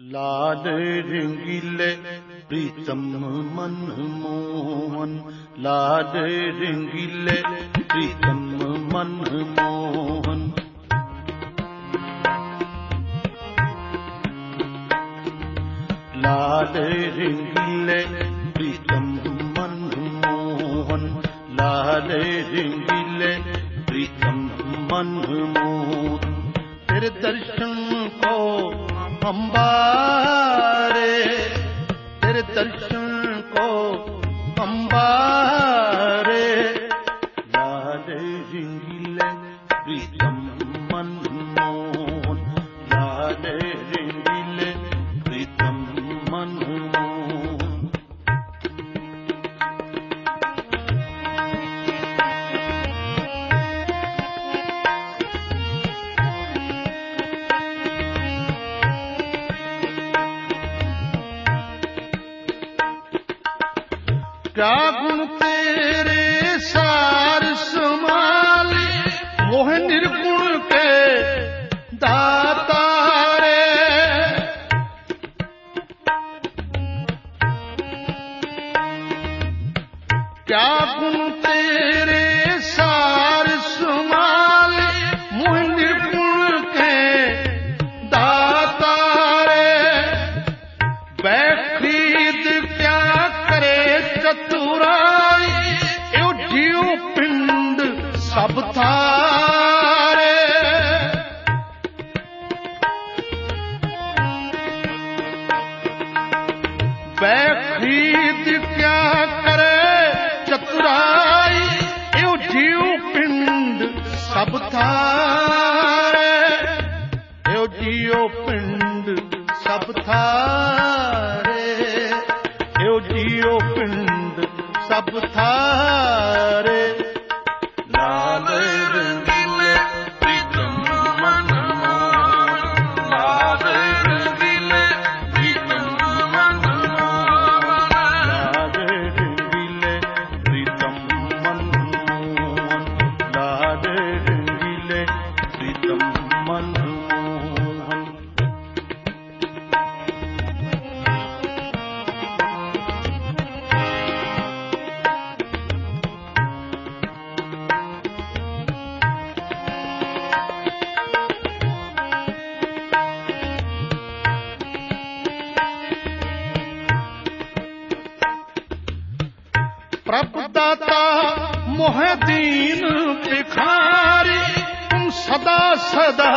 ਲਾਲ ਰੰਗੀਲੇ ਪ੍ਰੀਤਮ ਮਨ ਮੋਹਨ, ਲਾਲ ਰੰਗੀਲੇ ਪ੍ਰੀਤਮ ਮਨ ਮੋਹਨ। ਲਾਲ ਰੰਗੀਲੇ ਪ੍ਰੀਤਮ ਮਨ ਮੋਹਨ, ਲਾਲ ਰੰਗੀਲੇ ਪ੍ਰੀਤਮ ਮਨ ਮੋਹਨ। ਤੇਰੇ ਦਰਸ਼ਨ ਕੋ ਅੰਬਾਰੇ ਤੇਰੇ ਦਰਸ਼ਨ ਕੋ ਅੰਬਾਰੇ ਕਿਆ ਗੁਣ ਤੇਰੇ ਸਾਰ ਸਮਾਲੇ ਮੋਹ ਨਿਰਗੁਣ ਬੈਖਰੀਦ ਕਿਆ ਕਰੇ? ਚਤੁਰਾਈ, ਇਹੋ ਜਿਉ ਪਿੰਡ ਸਭ ਥਾਰੇ। ਇਹੋ ਜਿਉ ਪਿੰਡ ਸਭ ਥਾਰੇ। ਇਹੋ ਜਿਉ ਪਿੰਡ ਸਭ ਥਾਰੇ। ਲਾਲ ਰੰਗੀਲੇ ਮੋਹ ਦੀਨ ਭਿਖਾਰੀ ਤੁਮ ਸਦਾ ਸਦਾ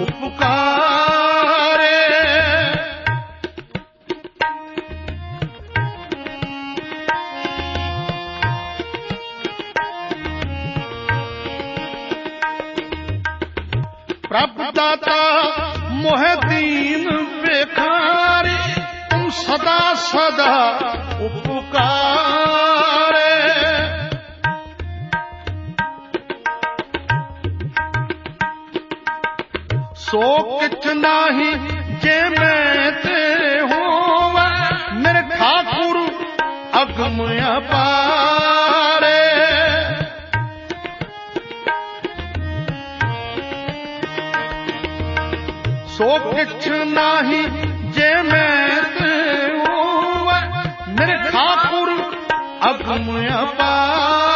ਉਪਕਾਰੇ। ਪ੍ਰਭ ਦਾਤਾ ਮੋਹ ਦੀਨ ਭਿਖਾਰੀ ਸਦਾ ਸਦਾ ਸੋ ਕਿਛ ਨਾਹੀ ਜੇ ਮੈਂ ਤੇਰੇ ਹੋਵਾਂ। ਮੇਰੇ ਠਾਕੁਰ ਅਗਮ ਅਪਾਰੇ। ਸੋ ਕਿਛ ਨਾਹੀ ਜੇ ਮੈਂ ਤੇ ਹੋਵੇ। ਮੇਰੇ ਠਾਕੁਰ ਅਗਮ ਅਪਾਰੇ।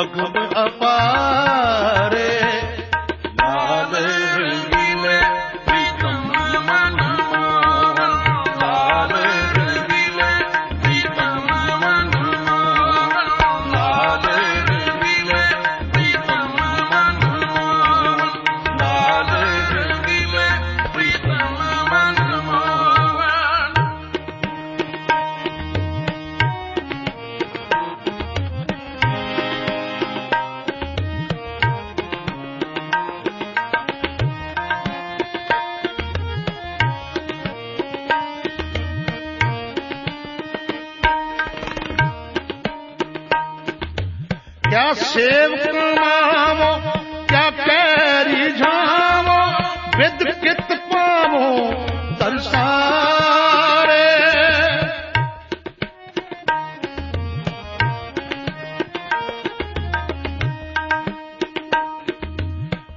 ਅਗਮ ਕਿਆ ਕਮਾਵੋ ਕਿਆ ਕੈਰੀ ਝਾਵੋ ਵਿਦ ਕਿਤ ਪਾਵੋ ਦਰਸਾਰੇ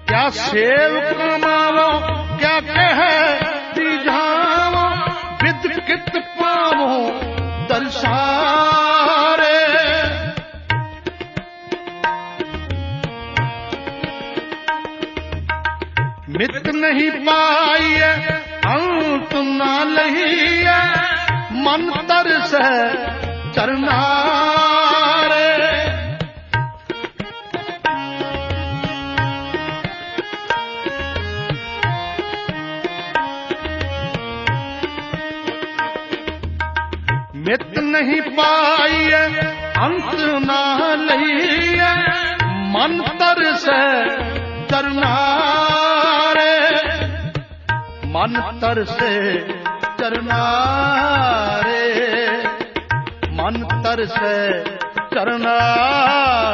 ਕਿਆ ਕਿਆ ਕਹਿ ਮਿਤ ਨਹੀਂ ਪਾਈਐ, ਅੰਤ ਨਾ ਲਹੀਐ ਮਨ ਤਰਸੈ ਚਰਨਾਰੇ। ਮਿਤ ਨਹੀਂ ਪਾਈਐ, ਅੰਤ ਨਾ ਲਈਐ, ਮਨ ਤਰਸੈ ਚਰਨਾਰੇ। ਮਨ ਤਰਸੇ ਚਰਨਾਰੇ। ਮਨ ਤਰਸੇ ਚਰਨਾਰੇ।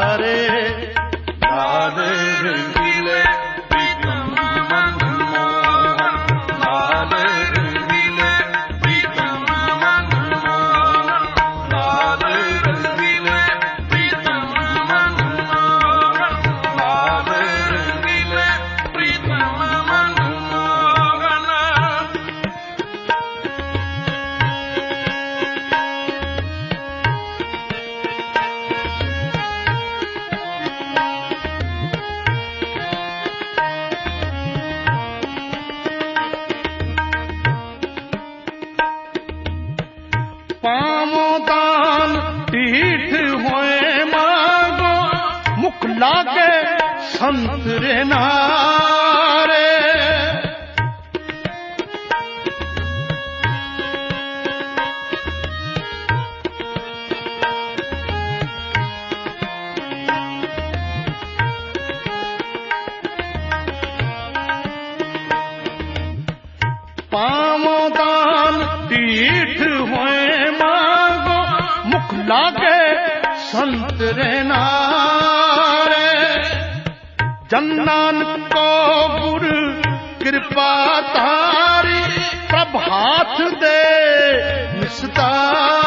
ਲਾਗੇ ਸੰਤ ਰੇ ਨਾਰੇ ਪਾਵੋ ਦਾਨ ਢੀਠ ਹੋਏ ਮਾਗੋ ਮੁਖ ਲਾਗੇ ਸੰਤ ਰੇ ਜਨ ਨਾਨਕ ਕੋ ਗੁਰ ਕਿਰਪਾ ਧਾਰੀ ਪ੍ਰਭ ਹਾਥ ਦੇ ਨਿਸਤਾਰੇ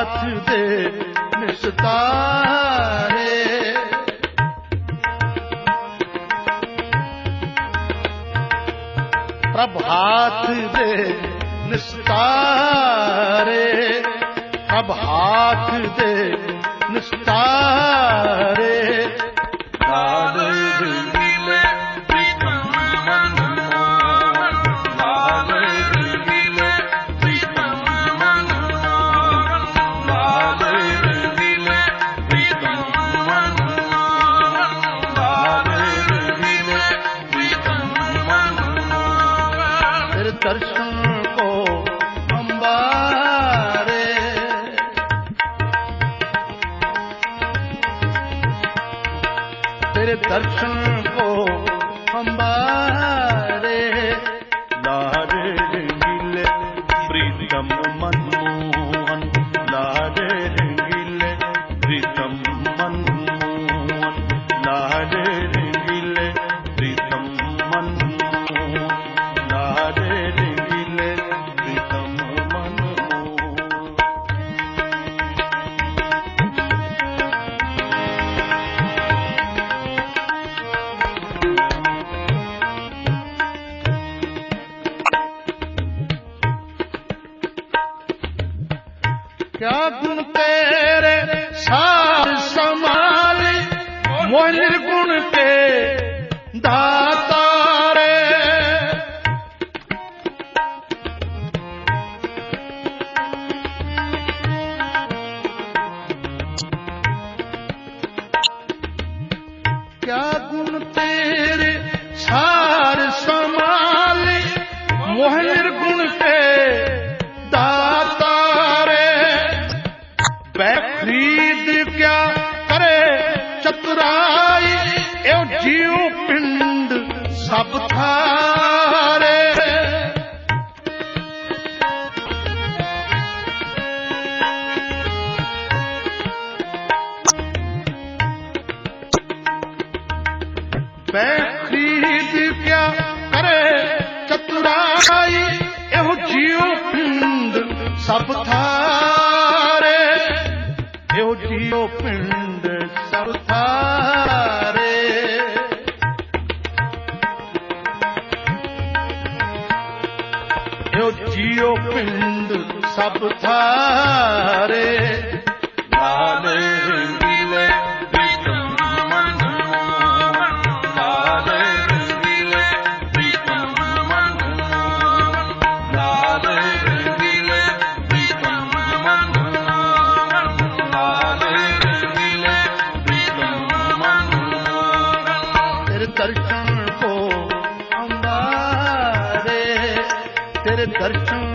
ਹਾਥ ਦੇ ਨਿਸਤਾਰੇ ਪ੍ਰਭ ਹਾਥ ਦੇ ਨਿਸਤਾਰੇ ਪ੍ਰਭ ਹਾਥ ਦੇ ਮੋਹਨ ਫਿਰ ਦਰਸ਼ਨ ਕੋ ਅੰਬਾਰੇ ਕਿਆ ਗੁਣ ਤੇਰੇ ਸਾਰ ਸਭ ਥਾਰੇ ਬੈ ਖਰੀਦ ਕਿਆ ਕਰੇ ਚਤੁਰਾਈ, ਇਹੋ ਜਿਉ ਪਿੰਡ ਸਭ ਥਾਰੇ ਇਹੋ ਜਿਉ ਪਿੰਡ ਪਿੰਡ ਸਭ ਥਾਰੇ ਲਾਲ ਰੰਗੀਲੇ ਪ੍ਰੀਤਮ ਮਨਮੋਹਨ। ਲਾਲ ਰੰਗੀਲੇ ਪ੍ਰੀਤਮ ਮਨਮੋਹਨ। ਲਾਲ ਰੰਗੀਲੇ ਪ੍ਰੀਤਮ ਮਨਮੋਹਨ। ਲਾਲ ਰੰਗੀਲੇ ਪ੍ਰੀਤਮ ਮਨਮੋਹਨ। ਤੇਰੇ ਦਰਸ਼ਨ ਕੋ ਆਉਂਦਾ ਰੇ। ਤੇਰੇ ਦਰਸ਼ਨ